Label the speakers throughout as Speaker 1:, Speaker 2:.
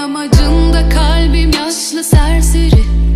Speaker 1: amacında kalbim yaşlı serseri.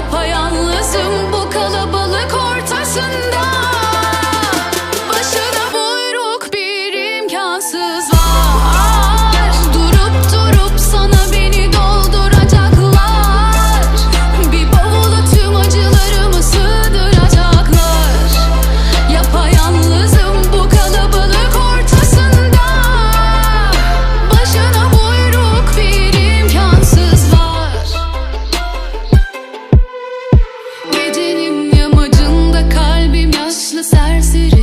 Speaker 1: Yapayalnızım bu kalabalık ortasında. serseri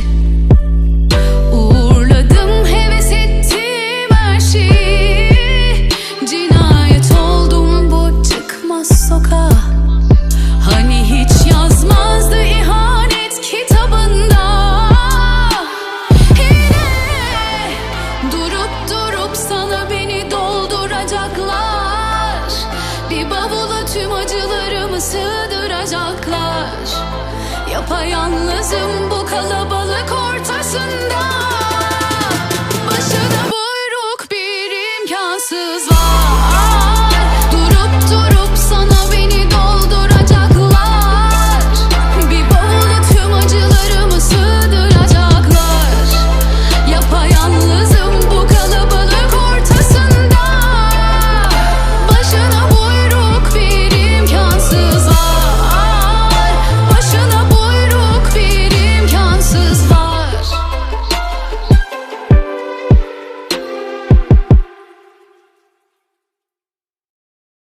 Speaker 1: Yapayalnızım bu kalabalık ortasında. Başına buyruk bir imkansız var.